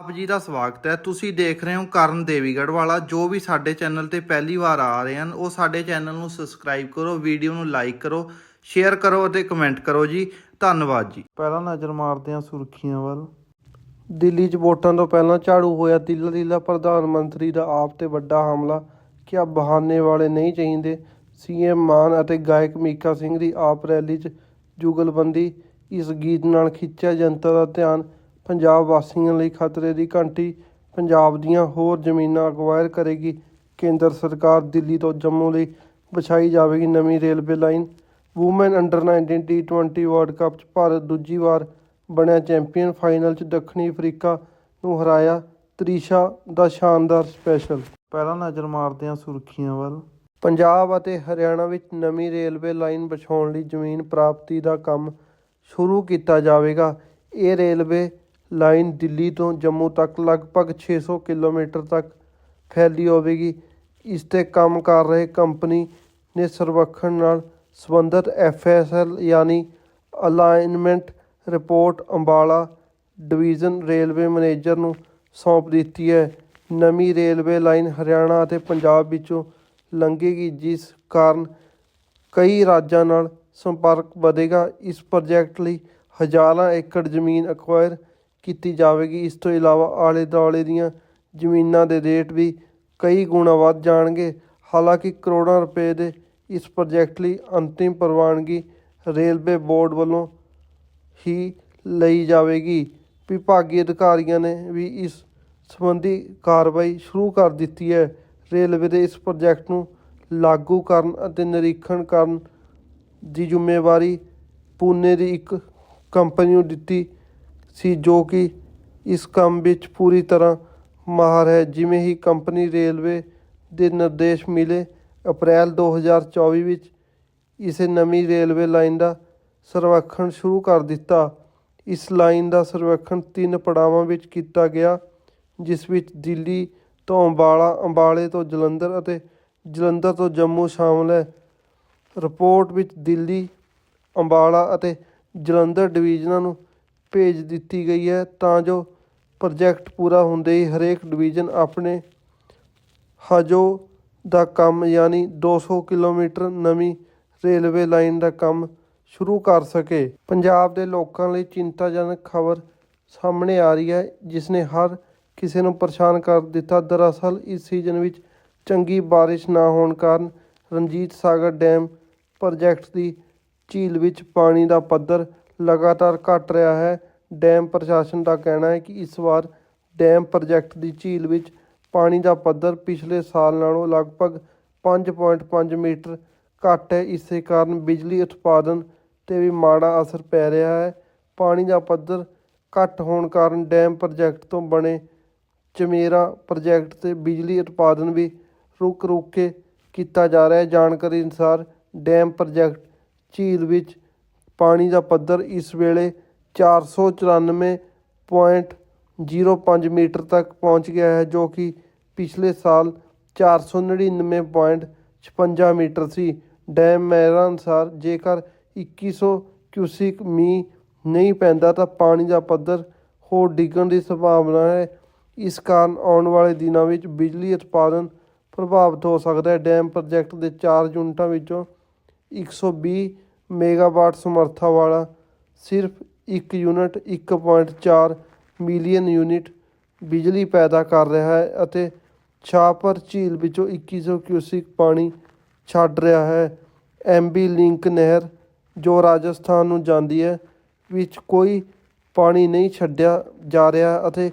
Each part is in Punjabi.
ਆਪ ਜੀ ਦਾ ਸਵਾਗਤ ਹੈ। ਤੁਸੀਂ ਦੇਖ ਰਹੇ ਹੋ ਕਰਨ ਦੇਵੀਗੜ੍ਹ ਵਾਲਾ। ਜੋ ਵੀ ਸਾਡੇ ਚੈਨਲ ਤੇ ਪਹਿਲੀ ਵਾਰ ਆ ਰਹੇ ਹਨ, ਉਹ ਸਾਡੇ ਚੈਨਲ ਨੂੰ ਸਬਸਕ੍ਰਾਈਬ ਕਰੋ, ਵੀਡੀਓ ਨੂੰ ਲਾਈਕ ਕਰੋ, ਸ਼ੇਅਰ ਕਰੋ ਅਤੇ ਕਮੈਂਟ ਕਰੋ ਜੀ। ਧੰਨਵਾਦ ਜੀ। ਪਹਿਲਾਂ ਨਜ਼ਰ ਮਾਰਦੇ ਹਾਂ ਸੁਰਖੀਆਂ ਵੱਲ। ਦਿੱਲੀ 'ਚ ਵੋਟਾਂ ਤੋਂ ਪਹਿਲਾਂ ਝਾੜੂ ਹੋਇਆ। ਤਿੱਲਾ ਤਿੱਲਾ ਪ੍ਰਧਾਨ ਮੰਤਰੀ ਦਾ ਆਪ ਤੇ ਵੱਡਾ ਹਮਲਾ। ਕਿ ਆ ਬਹਾਨੇ ਵਾਲੇ ਨਹੀਂ ਚਾਹੀਦੇ। ਸੀਐਮ ਮਾਨ ਅਤੇ ਗਾਇਕ ਮੀਕਾ ਸਿੰਘ ਦੀ ਆਪ ਰੈਲੀ 'ਚ ਜੁਗਲਬੰਦੀ। ਇਸ ਗੀਤ ਨਾਲ ਖਿੱਚਿਆ ਜਨਤਾ ਦਾ ਧਿਆਨ। ਪੰਜਾਬ ਵਾਸੀਆਂ ਲਈ ਖਤਰੇ ਦੀ ਘੰਟੀ ਪੰਜਾਬ ਦੀਆਂ ਹੋਰ ਜ਼ਮੀਨਾਂ ਅਕਵਾਇਰ ਕਰੇਗੀ। ਕੇਂਦਰ ਸਰਕਾਰ ਦਿੱਲੀ ਤੋਂ ਜੰਮੂ ਲਈ ਵਿਛਾਈ ਜਾਵੇਗੀ ਨਵੀਂ ਰੇਲਵੇ ਲਾਈਨ। ਵੂਮਨ ਅੰਡਰ 19 ਟੀ20 ਵਰਲਡ ਕੱਪ 'ਚ ਭਾਰਤ ਦੂਜੀ ਵਾਰ ਬਣਿਆ ਚੈਂਪੀਅਨ ਫਾਈਨਲ 'ਚ ਦੱਖਣੀ ਅਫਰੀਕਾ ਨੂੰ ਹਰਾਇਆ ਤ੍ਰਿਸ਼ਾ ਦਾ ਸ਼ਾਨਦਾਰ ਸਪੈਸ਼ਲ ਪਹਿਲਾਂ ਨਜ਼ਰ ਮਾਰਦੇ ਹਾਂ ਸੁਰਖੀਆਂ ਵੱਲ। ਪੰਜਾਬ ਅਤੇ ਹਰਿਆਣਾ ਵਿੱਚ ਨਵੀਂ ਰੇਲਵੇ ਲਾਈਨ ਵਿਛਾਉਣ ਲਈ ਜ਼ਮੀਨ ਪ੍ਰਾਪਤੀ ਦਾ ਕੰਮ ਸ਼ੁਰੂ ਕੀਤਾ ਜਾਵੇਗਾ। ਇਹ ਰੇਲਵੇ ਲਾਈਨ ਦਿੱਲੀ ਤੋਂ ਜੰਮੂ ਤੱਕ ਲਗਭਗ 600 ਕਿਲੋਮੀਟਰ ਤੱਕ ਫੈਲੀ ਹੋਵੇਗੀ। ਇਸ ਤੇ ਕੰਮ ਕਰ ਰਹੇ ਕੰਪਨੀ ਨੇ ਸਰਵੇਖਣ ਨਾਲ ਸੰਬੰਧਿਤ ਐਫਐਸਐਲ ਯਾਨੀ alignment report Ambala division railway manager ਨੂੰ ਸੌਂਪ ਦਿੱਤੀ ਹੈ। ਨਵੀਂ ਰੇਲਵੇ ਲਾਈਨ ਹਰਿਆਣਾ ਅਤੇ ਪੰਜਾਬ ਵਿੱਚੋਂ ਲੰਘੇਗੀ, ਜਿਸ ਕਾਰਨ ਕਈ ਰਾਜਾਂ ਨਾਲ ਸੰਪਰਕ ਵਧੇਗਾ। ਇਸ ਪ੍ਰੋਜੈਕਟ ਲਈ ਹਜ਼ਾਰਾਂ ਏਕੜ ਜ਼ਮੀਨ ਅਕਵਾਇਰ ਕੀਤੀ ਜਾਵੇਗੀ। ਇਸ ਤੋਂ ਇਲਾਵਾ ਆਲੇ ਦੁਆਲੇ ਦੀਆਂ ਜ਼ਮੀਨਾਂ ਦੇ ਰੇਟ ਵੀ ਕਈ ਗੁਣਾ ਵੱਧ ਜਾਣਗੇ। ਹਾਲਾਂਕਿ ਕਰੋੜਾਂ ਰੁਪਏ ਦੇ ਇਸ ਪ੍ਰੋਜੈਕਟ ਲਈ ਅੰਤਿਮ ਪ੍ਰਵਾਨਗੀ ਰੇਲਵੇ ਬੋਰਡ ਵੱਲੋਂ ਹੀ ਲਈ ਜਾਵੇਗੀ। ਵਿਭਾਗੀ ਅਧਿਕਾਰੀਆਂ ਨੇ ਵੀ ਇਸ ਸੰਬੰਧੀ ਕਾਰਵਾਈ ਸ਼ੁਰੂ ਕਰ ਦਿੱਤੀ ਹੈ। ਰੇਲਵੇ ਦੇ ਇਸ ਪ੍ਰੋਜੈਕਟ ਨੂੰ ਲਾਗੂ ਕਰਨ ਅਤੇ ਨਿਰੀਖਣ ਕਰਨ ਦੀ ਜ਼ਿੰਮੇਵਾਰੀ ਪੂਨੇ ਦੀ ਇੱਕ ਕੰਪਨੀ ਨੂੰ ਦਿੱਤੀ ਸੀ ਜੋ ਕਿ ਇਸ ਕੰਮ ਵਿੱਚ ਪੂਰੀ ਤਰ੍ਹਾਂ ਮਾਹਰ ਹੈ। ਜਿਵੇਂ ਹੀ ਕੰਪਨੀ ਰੇਲਵੇ ਦੇ ਨਿਰਦੇਸ਼ ਮਿਲੇ, ਅਪ੍ਰੈਲ 2024 ਵਿੱਚ ਇਸੇ ਨਵੀਂ ਰੇਲਵੇ ਲਾਈਨ ਦਾ ਸਰਵੇਖਣ ਸ਼ੁਰੂ ਕਰ ਦਿੱਤਾ। ਇਸ ਲਾਈਨ ਦਾ ਸਰਵੇਖਣ ਤਿੰਨ ਪੜਾਵਾਂ ਵਿੱਚ ਕੀਤਾ ਗਿਆ, ਜਿਸ ਵਿੱਚ ਦਿੱਲੀ ਤੋਂ ਅੰਬਾਲਾ, ਅੰਬਾਲੇ ਤੋਂ ਜਲੰਧਰ ਅਤੇ ਜਲੰਧਰ ਤੋਂ ਜੰਮੂ ਸ਼ਾਮਲ ਹੈ। ਰਿਪੋਰਟ ਵਿੱਚ ਦਿੱਲੀ, ਅੰਬਾਲਾ ਅਤੇ ਜਲੰਧਰ ਡਿਵੀਜ਼ਨਾਂ ਨੂੰ ਭੇਜ ਦਿੱਤੀ ਗਈ ਹੈ ਤਾਂ ਜੋ ਪ੍ਰੋਜੈਕਟ ਪੂਰਾ ਹੁੰਦੇ ਹੀ ਹਰੇਕ ਡਿਵੀਜ਼ਨ ਆਪਣੇ ਹਜੋ ਦਾ ਕੰਮ ਯਾਨੀ 200 ਕਿਲੋਮੀਟਰ ਨਵੀਂ ਰੇਲਵੇ ਲਾਈਨ ਦਾ ਕੰਮ ਸ਼ੁਰੂ ਕਰ ਸਕੇ। ਪੰਜਾਬ ਦੇ ਲੋਕਾਂ ਲਈ ਚਿੰਤਾਜਨਕ ਖਬਰ ਸਾਹਮਣੇ ਆ ਰਹੀ ਹੈ, ਜਿਸ ਨੇ ਹਰ ਕਿਸੇ ਨੂੰ ਪਰੇਸ਼ਾਨ ਕਰ ਦਿੱਤਾ। ਦਰਅਸਲ, ਇਸ ਸੀਜ਼ਨ ਵਿੱਚ ਚੰਗੀ ਬਾਰਿਸ਼ ਨਾ ਹੋਣ ਕਾਰਨ ਰਣਜੀਤ ਸਾਗਰ ਡੈਮ ਪ੍ਰੋਜੈਕਟ ਦੀ ਝੀਲ ਵਿੱਚ ਪਾਣੀ ਦਾ ਪੱਧਰ ਲਗਾਤਾਰ ਘਟ ਰਿਹਾ ਹੈ। ਡੈਮ ਪ੍ਰਸ਼ਾਸਨ ਦਾ ਕਹਿਣਾ ਹੈ ਕਿ ਇਸ ਵਾਰ ਡੈਮ ਪ੍ਰੋਜੈਕਟ ਦੀ ਝੀਲ ਵਿੱਚ ਪਾਣੀ ਦਾ ਪੱਧਰ ਪਿਛਲੇ ਸਾਲ ਨਾਲੋਂ ਲਗਭਗ 5.5 ਮੀਟਰ ਘੱਟ ਹੈ। ਇਸੇ ਕਾਰਨ ਬਿਜਲੀ ਉਤਪਾਦਨ ਤੇ ਵੀ ਮਾੜਾ ਅਸਰ ਪੈ ਰਿਹਾ ਹੈ। ਪਾਣੀ ਦਾ ਪੱਧਰ ਘੱਟ ਹੋਣ ਕਾਰਨ ਡੈਮ ਪ੍ਰੋਜੈਕਟ ਤੋਂ ਬਣੇ ਚਮੇਰਾ ਪ੍ਰੋਜੈਕਟ ਤੇ ਬਿਜਲੀ ਉਤਪਾਦਨ ਵੀ ਰੁਕ ਰੁਕ ਕੇ ਕੀਤਾ ਜਾ ਰਿਹਾ ਹੈ। ਜਾਣਕਾਰੀ ਅਨੁਸਾਰ ਡੈਮ ਪ੍ਰੋਜੈਕਟ ਝੀਲ ਵਿੱਚ ਪਾਣੀ ਦਾ ਪੱਧਰ ਇਸ ਵੇਲੇ 494.05 ਮੀਟਰ ਤੱਕ ਪਹੁੰਚ ਗਿਆ ਹੈ, ਜੋ ਕਿ ਪਿਛਲੇ ਸਾਲ 499.56 ਮੀਟਰ ਸੀ। ਡੈਮ ਮੈਰਾਂ ਅਨੁਸਾਰ ਜੇਕਰ 2100 ਕਿਊਸਿਕ ਮੀਂਹ ਨਹੀਂ ਪੈਂਦਾ ਤਾਂ ਪਾਣੀ ਦਾ ਪੱਧਰ ਹੋਰ ਡਿੱਗਣ ਦੀ ਸੰਭਾਵਨਾ ਹੈ। ਇਸ ਕਾਰਨ ਆਉਣ ਵਾਲੇ ਦਿਨਾਂ ਵਿੱਚ ਬਿਜਲੀ ਉਤਪਾਦਨ ਪ੍ਰਭਾਵਿਤ ਹੋ ਸਕਦਾ ਹੈ। ਡੈਮ ਪ੍ਰੋਜੈਕਟ ਦੇ 4 ਯੂਨਿਟਾਂ ਵਿੱਚੋਂ 120 ਮੈਗਾਵਾਟ ਸਮਰੱਥਾ ਵਾਲਾ ਸਿਰਫ ਇੱਕ ਯੂਨਿਟ 1.4 ਮਿਲੀਅਨ ਯੂਨਿਟ ਬਿਜਲੀ ਪੈਦਾ ਕਰ ਰਿਹਾ ਹੈ ਅਤੇ ਛਾਪਰ ਝੀਲ ਵਿੱਚੋਂ 2100 ਕਿਊਸਿਕ ਪਾਣੀ ਛੱਡ ਰਿਹਾ ਹੈ। ਐਮਬੀ ਲਿੰਕ ਨਹਿਰ, ਜੋ ਰਾਜਸਥਾਨ ਨੂੰ ਜਾਂਦੀ ਹੈ, ਵਿੱਚ ਕੋਈ ਪਾਣੀ ਨਹੀਂ ਛੱਡਿਆ ਜਾ ਰਿਹਾ ਅਤੇ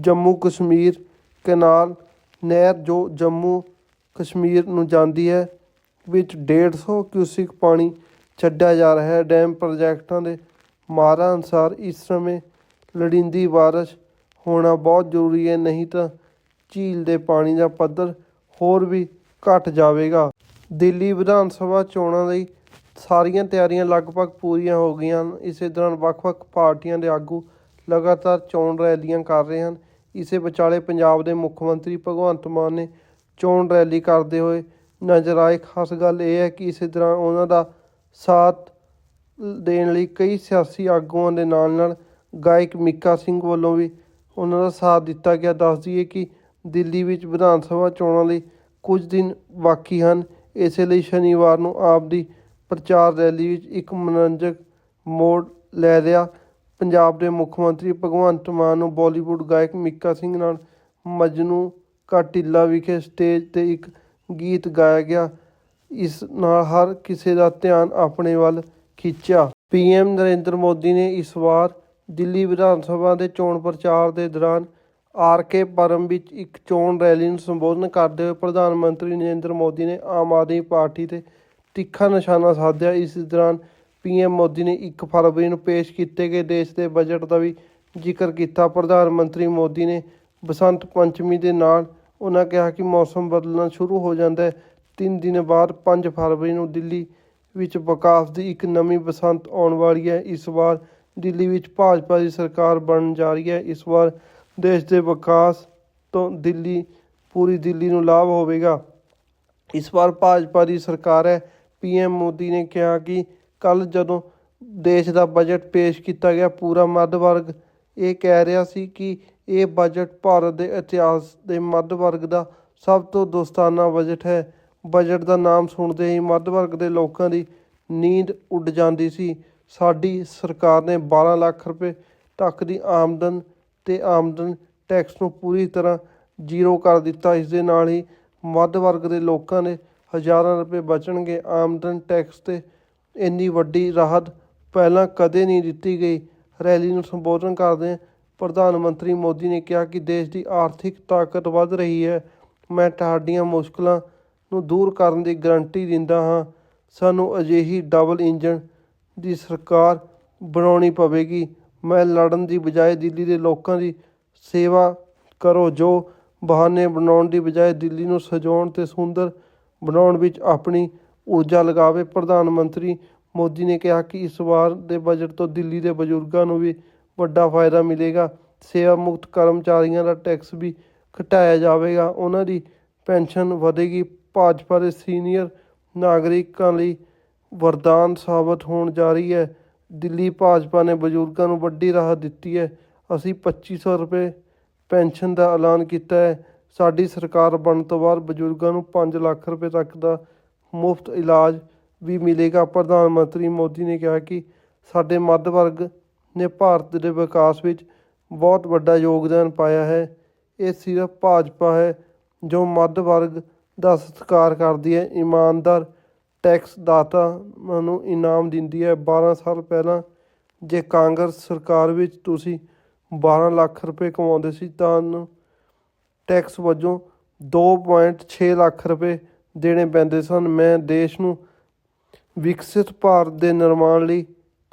ਜੰਮੂ ਕਸ਼ਮੀਰ ਕਨਾਲ ਨਹਿਰ, ਜੋ ਜੰਮੂ ਕਸ਼ਮੀਰ ਨੂੰ ਜਾਂਦੀ ਹੈ, ਵਿੱਚ 150 ਕਿਊਸਿਕ ਪਾਣੀ ਛੱਡਿਆ ਜਾ ਰਿਹਾ ਹੈ। ਡੈਮ ਪ੍ਰੋਜੈਕਟਾਂ ਦੇ ਮਾਹਰਾਂ ਅਨੁਸਾਰ ਇਸ ਸਮੇਂ ਲੋੜੀਂਦੀ ਬਾਰਿਸ਼ ਹੋਣਾ ਬਹੁਤ ਜ਼ਰੂਰੀ ਹੈ, ਨਹੀਂ ਤਾਂ ਝੀਲ ਦੇ ਪਾਣੀ ਦਾ ਪੱਧਰ ਹੋਰ ਵੀ ਘਟ ਜਾਵੇਗਾ। ਦਿੱਲੀ ਵਿਧਾਨ ਸਭਾ ਚੋਣਾਂ ਲਈ ਸਾਰੀਆਂ ਤਿਆਰੀਆਂ ਲਗਭਗ ਪੂਰੀਆਂ ਹੋ ਗਈਆਂ ਹਨ। ਇਸੇ ਦੌਰਾਨ ਵੱਖ-ਵੱਖ ਪਾਰਟੀਆਂ ਦੇ ਆਗੂ ਲਗਾਤਾਰ ਚੋਣ ਰੈਲੀਆਂ ਕਰ ਰਹੇ ਹਨ। ਇਸੇ ਵਿਚਾਲੇ ਪੰਜਾਬ ਦੇ ਮੁੱਖ ਮੰਤਰੀ ਭਗਵੰਤ ਮਾਨ ਨੇ ਚੋਣ ਰੈਲੀ ਕਰਦੇ ਹੋਏ ਨਜ਼ਰ ਆਏ। ਖਾਸ ਗੱਲ ਇਹ ਹੈ ਕਿ ਇਸੇ ਦੌਰਾਨ ਉਹਨਾਂ ਦਾ ਸਾਥ ਦੇਣ ਲਈ ਕਈ ਸਿਆਸੀ ਆਗੂਆਂ ਦੇ ਨਾਲ ਨਾਲ ਗਾਇਕ ਮੀਕਾ ਸਿੰਘ ਵੱਲੋਂ ਵੀ ਉਹਨਾਂ ਦਾ ਸਾਥ ਦਿੱਤਾ ਗਿਆ। ਦੱਸ ਦਈਏ ਕਿ ਦਿੱਲੀ ਵਿੱਚ ਵਿਧਾਨ ਸਭਾ ਚੋਣਾਂ ਲਈ ਕੁਝ ਦਿਨ ਬਾਕੀ ਹਨ। ਇਸੇ ਲਈ ਸ਼ਨੀਵਾਰ ਨੂੰ ਆਪ ਦੀ ਪ੍ਰਚਾਰ ਰੈਲੀ ਵਿੱਚ ਇੱਕ ਮਨੋਰੰਜਕ ਮੋੜ ਲੈ ਲਿਆ ਪੰਜਾਬ ਦੇ ਮੁੱਖ ਮੰਤਰੀ ਭਗਵੰਤ ਮਾਨ ਨੂੰ ਬਾਲੀਵੁੱਡ ਗਾਇਕ ਮਿੱਕਾ ਸਿੰਘ ਨਾਲ ਮਜਨੂ ਕਾ ਟਿੱਲਾ ਵਿਖੇ ਸਟੇਜ ਤੇ ਇੱਕ ਗੀਤ ਗਾਇਆ ਗਿਆ। ਇਸ ਨਾਲ ਹਰ ਕਿਸੇ ਦਾ ਧਿਆਨ ਆਪਣੇ ਵੱਲ ਖਿੱਚਿਆ। ਪੀਐਮ ਨਰਿੰਦਰ ਮੋਦੀ ਨੇ ਇਸ ਵਾਰ ਦਿੱਲੀ ਵਿਧਾਨ ਸਭਾ ਦੇ ਚੋਣ ਪ੍ਰਚਾਰ ਦੇ ਦੌਰਾਨ ਆਰ ਕੇ ਪਰਮ ਵਿੱਚ ਇੱਕ ਚੋਣ ਰੈਲੀ ਨੂੰ ਸੰਬੋਧਨ ਕਰਦੇ ਹੋਏ ਪ੍ਰਧਾਨ ਮੰਤਰੀ ਨਰਿੰਦਰ ਮੋਦੀ ਨੇ ਆਮ ਆਦਮੀ ਪਾਰਟੀ ਤੇ ਤਿੱਖਾ ਨਿਸ਼ਾਨਾ ਸਾਧਿਆ। ਇਸ ਦੌਰਾਨ ਪੀਐਮ ਮੋਦੀ ਨੇ 1 ਫਰਵਰੀ ਨੂੰ ਪੇਸ਼ ਕੀਤੇ ਗਏ ਦੇਸ਼ ਦੇ ਬਜਟ ਦਾ ਵੀ ਜ਼ਿਕਰ ਕੀਤਾ। ਪ੍ਰਧਾਨ ਮੰਤਰੀ ਮੋਦੀ ਨੇ ਬਸੰਤ ਪੰਚਮੀ ਦੇ ਨਾਲ ਉਹਨਾਂ ਕਿਹਾ ਕਿ ਮੌਸਮ ਬਦਲਣਾ ਸ਼ੁਰੂ ਹੋ ਜਾਂਦਾ ਹੈ। ਤਿੰਨ ਦਿਨ ਬਾਅਦ 5 ਫਰਵਰੀ ਨੂੰ ਦਿੱਲੀ ਵਿੱਚ ਵਿਕਾਸ ਦੀ ਇੱਕ ਨਵੀਂ ਬਸੰਤ ਆਉਣ ਵਾਲੀ ਹੈ। ਇਸ ਵਾਰ ਦਿੱਲੀ ਵਿੱਚ ਭਾਜਪਾ ਦੀ ਸਰਕਾਰ ਬਣਨ ਜਾ ਰਹੀ ਹੈ। ਇਸ ਵਾਰ ਦੇਸ਼ ਦੇ ਵਿਕਾਸ ਤੋਂ ਦਿੱਲੀ, ਪੂਰੀ ਦਿੱਲੀ ਨੂੰ ਲਾਭ ਹੋਵੇਗਾ। ਇਸ ਵਾਰ ਭਾਜਪਾ ਦੀ ਸਰਕਾਰ ਹੈ। ਪੀਐਮ ਮੋਦੀ ਨੇ ਕਿਹਾ ਕਿ ਕੱਲ ਜਦੋਂ ਦੇਸ਼ ਦਾ ਬਜਟ ਪੇਸ਼ ਕੀਤਾ ਗਿਆ, ਪੂਰਾ ਮੱਧ ਵਰਗ ਇਹ ਕਹਿ ਰਿਹਾ ਸੀ ਕਿ ਇਹ ਬਜਟ ਭਾਰਤ ਦੇ ਇਤਿਹਾਸ ਦੇ ਮੱਧ ਵਰਗ ਦਾ ਸਭ ਤੋਂ ਦੋਸਤਾਨਾ ਬਜਟ ਹੈ। ਬਜਟ ਦਾ ਨਾਮ ਸੁਣਦੇ ਹੀ ਮੱਧ ਵਰਗ ਦੇ ਲੋਕਾਂ ਦੀ ਨੀਂਦ ਉੱਡ ਜਾਂਦੀ ਸੀ। ਸਾਡੀ ਸਰਕਾਰ ਨੇ 12 ਲੱਖ ਰੁਪਏ ਤੱਕ ਦੀ ਆਮਦਨ ਤੇ ਆਮਦਨ ਟੈਕਸ ਨੂੰ ਪੂਰੀ ਤਰ੍ਹਾਂ ਜ਼ੀਰੋ ਕਰ ਦਿੱਤਾ। ਇਸ ਦੇ ਨਾਲ ਹੀ ਮੱਧ ਵਰਗ ਦੇ ਲੋਕਾਂ ਦੇ ਹਜ਼ਾਰਾਂ ਰੁਪਏ ਬਚਣਗੇ। ਆਮਦਨ ਟੈਕਸ ਤੇ ਇੰਨੀ ਵੱਡੀ ਰਾਹਤ ਪਹਿਲਾਂ ਕਦੇ ਨਹੀਂ ਦਿੱਤੀ ਗਈ। ਰੈਲੀ ਨੂੰ ਸੰਬੋਧਨ ਕਰਦੇ ਪ੍ਰਧਾਨ ਮੰਤਰੀ ਮੋਦੀ ਨੇ ਕਿਹਾ ਕਿ ਦੇਸ਼ ਦੀ ਆਰਥਿਕ ਤਾਕਤ ਵੱਧ ਰਹੀ ਹੈ। ਮੈਂ ਤੁਹਾਡੀਆਂ ਮੁਸ਼ਕਲਾਂ ਨੂੰ ਦੂਰ ਕਰਨ ਦੀ ਗਰੰਟੀ ਦਿੰਦਾ ਹਾਂ। ਸਾਨੂੰ ਅਜਿਹੀ ਡਬਲ ਇੰਜਣ ਦੀ ਸਰਕਾਰ ਬਣਾਉਣੀ ਪਵੇਗੀ। ਮੈਂ ਲੜਨ ਦੀ ਬਜਾਏ ਦਿੱਲੀ ਦੇ ਲੋਕਾਂ ਦੀ ਸੇਵਾ ਕਰੋ। ਜੋ ਬਹਾਨੇ ਬਣਾਉਣ ਦੀ ਬਜਾਏ ਦਿੱਲੀ ਨੂੰ ਸਜਾਉਣ ਤੇ ਸੁੰਦਰ ਬਣਾਉਣ ਵਿੱਚ ਆਪਣੀ ਊਰਜਾ ਲਗਾਵੇ। ਪ੍ਰਧਾਨ ਮੰਤਰੀ ਮੋਦੀ ਨੇ ਕਿਹਾ ਕਿ ਇਸ ਵਾਰ ਦੇ ਬਜਟ ਤੋਂ ਦਿੱਲੀ ਦੇ ਬਜ਼ੁਰਗਾਂ ਨੂੰ ਵੀ ਵੱਡਾ ਫਾਇਦਾ ਮਿਲੇਗਾ। ਸੇਵਾ ਮੁਕਤ ਕਰਮਚਾਰੀਆਂ ਦਾ ਟੈਕਸ ਵੀ ਘਟਾਇਆ ਜਾਵੇਗਾ। ਉਹਨਾਂ ਦੀ ਪੈਨਸ਼ਨ ਵਧੇਗੀ। ਭਾਜਪਾ ਦੇ ਸੀਨੀਅਰ ਨਾਗਰਿਕਾਂ ਲਈ ਵਰਦਾਨ ਸਾਬਤ ਹੋਣ ਜਾ ਰਹੀ ਹੈ। ਦਿੱਲੀ ਭਾਜਪਾ ਨੇ ਬਜ਼ੁਰਗਾਂ ਨੂੰ ਵੱਡੀ ਰਾਹਤ ਦਿੱਤੀ ਹੈ। ਅਸੀਂ 2500 ਰੁਪਏ ਪੈਨਸ਼ਨ ਦਾ ਐਲਾਨ ਕੀਤਾ ਹੈ। ਸਾਡੀ ਸਰਕਾਰ ਬਣਨ ਤੋਂ ਬਾਅਦ ਬਜ਼ੁਰਗਾਂ ਨੂੰ 5 ਲੱਖ ਰੁਪਏ ਤੱਕ ਦਾ ਮੁਫਤ ਇਲਾਜ ਵੀ ਮਿਲੇਗਾ। ਪ੍ਰਧਾਨ ਮੰਤਰੀ ਮੋਦੀ ਨੇ ਕਿਹਾ ਕਿ ਸਾਡੇ ਮੱਧ ਵਰਗ ਨੇ ਭਾਰਤ ਦੇ ਵਿਕਾਸ ਵਿੱਚ ਬਹੁਤ ਵੱਡਾ ਯੋਗਦਾਨ ਪਾਇਆ ਹੈ। ਇਹ ਸਿਰਫ ਭਾਜਪਾ ਹੈ ਜੋ ਮੱਧ ਵਰਗ ਦਾ ਸਤਿਕਾਰ ਕਰਦੀ ਹੈ। ਇਮਾਨਦਾਰ ਟੈਕਸ ਦਾਤਾ ਨੂੰ ਇਨਾਮ ਦਿੰਦੀ ਹੈ। 12 ਸਾਲ ਪਹਿਲਾਂ ਜੇ ਕਾਂਗਰਸ ਸਰਕਾਰ ਵਿੱਚ ਤੁਸੀਂ 12 ਲੱਖ ਰੁਪਏ ਕਮਾਉਂਦੇ ਸੀ, ਤਾਂ ਟੈਕਸ ਵਜੋਂ 2.6 ਲੱਖ ਰੁਪਏ ਦੇਣੇ ਪੈਂਦੇ ਸਨ। ਮੈਂ ਦੇਸ਼ ਨੂੰ ਵਿਕਸਿਤ ਭਾਰਤ ਦੇ ਨਿਰਮਾਣ ਲਈ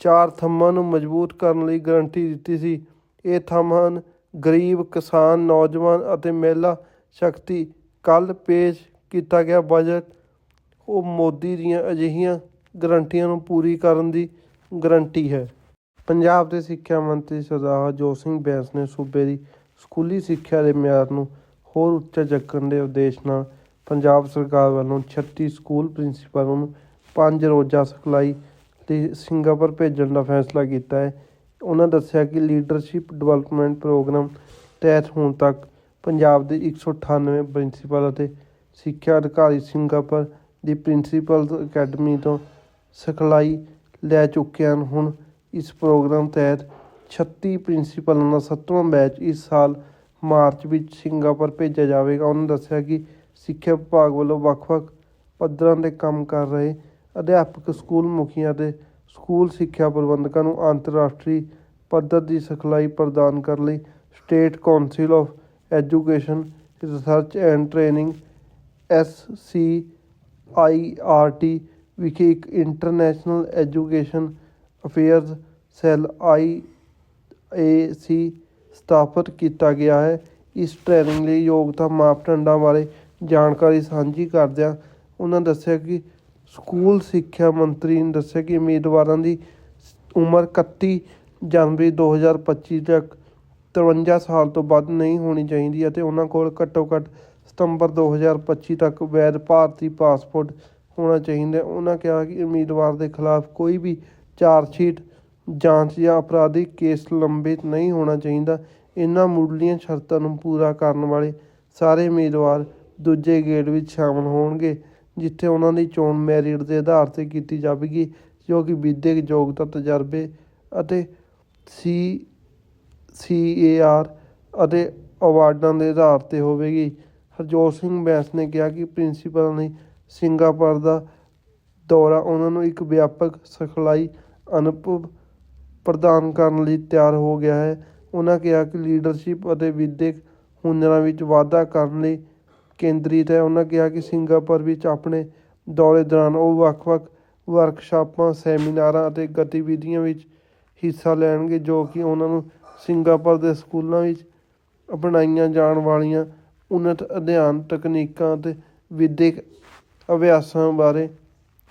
ਚਾਰ ਥੰਮਾਂ ਨੂੰ ਮਜ਼ਬੂਤ ਕਰਨ ਲਈ ਗਰੰਟੀ ਦਿੱਤੀ ਸੀ। ਇਹ ਥੰਮ ਹਨ ਗਰੀਬ, ਕਿਸਾਨ, ਨੌਜਵਾਨ ਅਤੇ ਮਹਿਲਾ ਸ਼ਕਤੀ ਕੱਲ ਪੇਸ਼ ਕੀਤਾ ਗਿਆ ਬਜਟ, ਉਹ ਮੋਦੀ ਦੀਆਂ ਅਜਿਹੀਆਂ ਗਰੰਟੀਆਂ ਨੂੰ ਪੂਰੀ ਕਰਨ ਦੀ ਗਰੰਟੀ ਹੈ। ਪੰਜਾਬ ਦੇ ਸਿੱਖਿਆ ਮੰਤਰੀ ਸਰਦਾਰ ਹਰਜੋਤ ਸਿੰਘ ਬੈਂਸ ਨੇ ਸੂਬੇ ਦੀ ਸਕੂਲੀ ਸਿੱਖਿਆ ਦੇ ਮਿਆਰ ਨੂੰ ਹੋਰ ਉੱਚਾ ਚੱਕਣ ਦੇ ਉਦੇਸ਼ ਨਾਲ ਪੰਜਾਬ ਸਰਕਾਰ ਵੱਲੋਂ 36 ਸਕੂਲ ਪ੍ਰਿੰਸੀਪਲਾਂ ਨੂੰ ਪੰਜ ਰੋਜ਼ਾ ਸਿਖਲਾਈ ਲਈ ਸਿੰਗਾਪੁਰ ਭੇਜਣ ਦਾ ਫੈਸਲਾ ਕੀਤਾ ਹੈ। ਉਹਨਾਂ ਦੱਸਿਆ ਕਿ ਲੀਡਰਸ਼ਿਪ ਡਿਵੈਲਪਮੈਂਟ ਪ੍ਰੋਗਰਾਮ ਤਹਿਤ ਹੁਣ ਤੱਕ ਪੰਜਾਬ ਦੇ 198 ਪ੍ਰਿੰਸੀਪਲ ਅਤੇ ਸਿੱਖਿਆ ਅਧਿਕਾਰੀ ਸਿੰਗਾਪੁਰ ਦੀ ਪ੍ਰਿੰਸੀਪਲ ਅਕੈਡਮੀ ਤੋਂ ਸਿਖਲਾਈ ਲੈ ਚੁੱਕੇ ਹਨ। ਹੁਣ ਇਸ ਪ੍ਰੋਗਰਾਮ ਤਹਿਤ 36 ਪ੍ਰਿੰਸੀਪਲਾਂ ਦਾ ਸੱਤਵਾਂ ਬੈਚ ਇਸ ਸਾਲ ਮਾਰਚ ਵਿੱਚ ਸਿੰਗਾਪੁਰ ਭੇਜਿਆ ਜਾਵੇਗਾ। ਉਹਨਾਂ ਦੱਸਿਆ ਕਿ ਸਿੱਖਿਆ ਵਿਭਾਗ ਵੱਲੋਂ ਵੱਖ-ਵੱਖ ਪੱਧਰਾਂ 'ਤੇ ਕੰਮ ਕਰ ਰਹੇ ਅਧਿਆਪਕ, ਸਕੂਲ ਮੁਖੀਆਂ ਅਤੇ ਸਕੂਲ ਸਿੱਖਿਆ ਪ੍ਰਬੰਧਕਾਂ ਨੂੰ ਅੰਤਰਰਾਸ਼ਟਰੀ ਪੱਧਰ ਦੀ ਸਿਖਲਾਈ ਪ੍ਰਦਾਨ ਕਰਨ ਲਈ state council of education, research and training S C I R T ਵਿਖੇ ਇੱਕ international education affairs cell I A C ਸਥਾਪਿਤ ਕੀਤਾ ਗਿਆ ਹੈ। ਇਸ ਟ੍ਰੇਨਿੰਗ ਲਈ ਯੋਗਤਾ ਮਾਪਦੰਡਾਂ ਬਾਰੇ ਜਾਣਕਾਰੀ ਸਾਂਝੀ ਕਰਦਿਆਂ ਉਹਨਾਂ ਦੱਸਿਆ ਕਿ ਸਕੂਲ ਸਿੱਖਿਆ ਮੰਤਰੀ ਨੇ ਦੱਸਿਆ ਕਿ ਉਮੀਦਵਾਰਾਂ ਦੀ ਉਮਰ 31 ਜਨਵਰੀ 2025 ਤੱਕ 53 ਸਾਲ ਤੋਂ ਵੱਧ ਨਹੀਂ ਹੋਣੀ ਚਾਹੀਦੀ ਅਤੇ ਉਹਨਾਂ ਕੋਲ ਘੱਟੋ ਘੱਟ ਸਤੰਬਰ 2025 ਤੱਕ ਵੈਧ ਭਾਰਤੀ ਪਾਸਪੋਰਟ ਹੋਣਾ ਚਾਹੀਦਾ ਉਹਨਾਂ ਕਿਹਾ ਕਿ ਉਮੀਦਵਾਰ ਦੇ ਖਿਲਾਫ ਕੋਈ ਵੀ ਚਾਰਜਸ਼ੀਟ, ਜਾਂਚ ਜਾਂ ਅਪਰਾਧਿਕ ਕੇਸ ਲੰਬਿਤ ਨਹੀਂ ਹੋਣਾ ਚਾਹੀਦਾ। ਇਹਨਾਂ ਮੁੱਢਲੀਆਂ ਸ਼ਰਤਾਂ ਨੂੰ ਪੂਰਾ ਕਰਨ ਵਾਲੇ ਸਾਰੇ ਉਮੀਦਵਾਰ ਦੂਜੇ ਗੇੜ ਵਿੱਚ ਸ਼ਾਮਲ ਹੋਣਗੇ, ਜਿੱਥੇ ਉਹਨਾਂ ਦੀ ਚੋਣ ਮੈਰਿਟ ਦੇ ਆਧਾਰ ਤੇ ਕੀਤੀ ਜਾਵੇਗੀ, ਜੋ ਕਿ ਵਿਦਿਅਕ ਯੋਗਤਾ, ਤਜਰਬੇ ਅਤੇ ਸੀ ਏ ਆਰ ਅਤੇ ਅਵਾਰਡਾਂ ਦੇ ਆਧਾਰ ਤੇ ਹੋਵੇਗੀ। ਹਰਜੋਤ ਸਿੰਘ ਬੈਂਸ ਨੇ ਕਿਹਾ ਕਿ ਪ੍ਰਿੰਸੀਪਲ ਨੇ ਸਿੰਗਾਪੁਰ ਦਾ ਦੌਰਾ ਉਹਨਾਂ ਨੂੰ ਇੱਕ ਵਿਆਪਕ ਸਿਖਲਾਈ ਅਨੁਭਵ ਪ੍ਰਦਾਨ ਕਰਨ ਲਈ ਤਿਆਰ ਹੋ ਗਿਆ ਹੈ। ਉਹਨਾਂ ਕਿਹਾ ਕਿ ਲੀਡਰਸ਼ਿਪ ਅਤੇ ਵਿਦਿਅਕ ਹੁਨਰਾਂ ਵਿੱਚ ਵਾਧਾ ਕਰਨ ਲਈ ਕੇਂਦਰਿਤ ਹੈ। ਉਹਨਾਂ ਕਿਹਾ ਕਿ ਸਿੰਗਾਪੁਰ ਵਿੱਚ ਆਪਣੇ ਦੌਰੇ ਦੌਰਾਨ ਉਹ ਵੱਖ-ਵੱਖ ਵਰਕਸ਼ਾਪਾਂ, ਸੈਮੀਨਾਰਾਂ ਅਤੇ ਗਤੀਵਿਧੀਆਂ ਵਿੱਚ ਹਿੱਸਾ ਲੈਣਗੇ ਜੋ ਕਿ ਉਹਨਾਂ ਨੂੰ ਸਿੰਗਾਪੁਰ ਦੇ ਸਕੂਲਾਂ ਵਿੱਚ ਅਪਣਾਈਆਂ ਜਾਣ ਵਾਲੀਆਂ ਉੱਨਤ ਅਧਿਐਨ, ਤਕਨੀਕਾਂ ਅਤੇ ਵਿੱਦਿਅਕ ਅਭਿਆਸਾਂ ਬਾਰੇ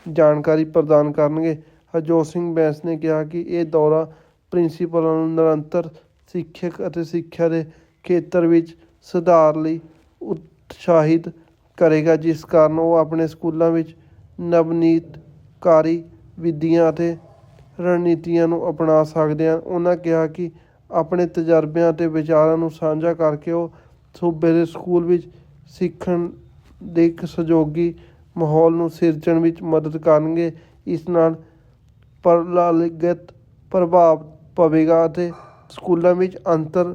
ਜਾਣਕਾਰੀ ਪ੍ਰਦਾਨ ਕਰਨਗੇ। ਹਰਜੋਤ ਸਿੰਘ ਬੈਂਸ ਨੇ ਕਿਹਾ ਕਿ ਇਹ ਦੌਰਾ ਪ੍ਰਿੰਸੀਪਲਾਂ ਨੂੰ ਨਿਰੰਤਰ ਸਿੱਖਿਅਕ ਅਤੇ ਸਿੱਖਿਆ ਦੇ ਖੇਤਰ ਵਿੱਚ ਸੁਧਾਰ ਲਈ ਉਤਸ਼ਾਹਿਤ ਕਰੇਗਾ, ਜਿਸ ਕਾਰਨ ਉਹ ਆਪਣੇ ਸਕੂਲਾਂ ਵਿੱਚ ਨਵਨੀਤਕਾਰੀ ਵਿਧੀਆਂ ਅਤੇ ਰਣਨੀਤੀਆਂ ਨੂੰ ਅਪਣਾ ਸਕਦੇ ਹਨ। ਉਹਨਾਂ ਕਿਹਾ ਕਿ ਆਪਣੇ ਤਜਰਬਿਆਂ ਅਤੇ ਵਿਚਾਰਾਂ ਨੂੰ ਸਾਂਝਾ ਕਰਕੇ ਉਹ ਸੂਬੇ ਦੇ ਸਕੂਲ ਵਿੱਚ ਸਿੱਖਣ ਦੇ ਇੱਕ ਸਹਿਯੋਗੀ ਮਾਹੌਲ ਨੂੰ ਸਿਰਜਣ ਵਿੱਚ ਮਦਦ ਕਰਨਗੇ। ਇਸ ਨਾਲ ਪ੍ਰਣਾਲੀਗਤ ਪ੍ਰਭਾਵ ਪਵੇਗਾ ਅਤੇ ਸਕੂਲਾਂ ਵਿੱਚ ਅੰਤਰ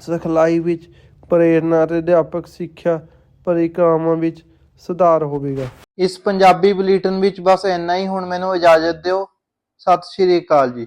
ਸਿਖਲਾਈ ਵਿੱਚ ਪ੍ਰੇਰਨਾ ਅਤੇ ਅਧਿਆਪਕ ਸਿੱਖਿਆ ਪ੍ਰਕਿਰਿਆਵਾਂ ਵਿੱਚ ਸੁਧਾਰ ਹੋਵੇਗਾ। ਇਸ ਪੰਜਾਬੀ ਬੁਲੇਟਿਨ ਵਿੱਚ ਬਸ ਇੰਨਾ ਹੀ। ਹੁਣ ਮੈਨੂੰ ਇਜਾਜ਼ਤ ਦਿਓ। ਸਤਿ ਸ਼੍ਰੀ ਅਕਾਲ ਜੀ।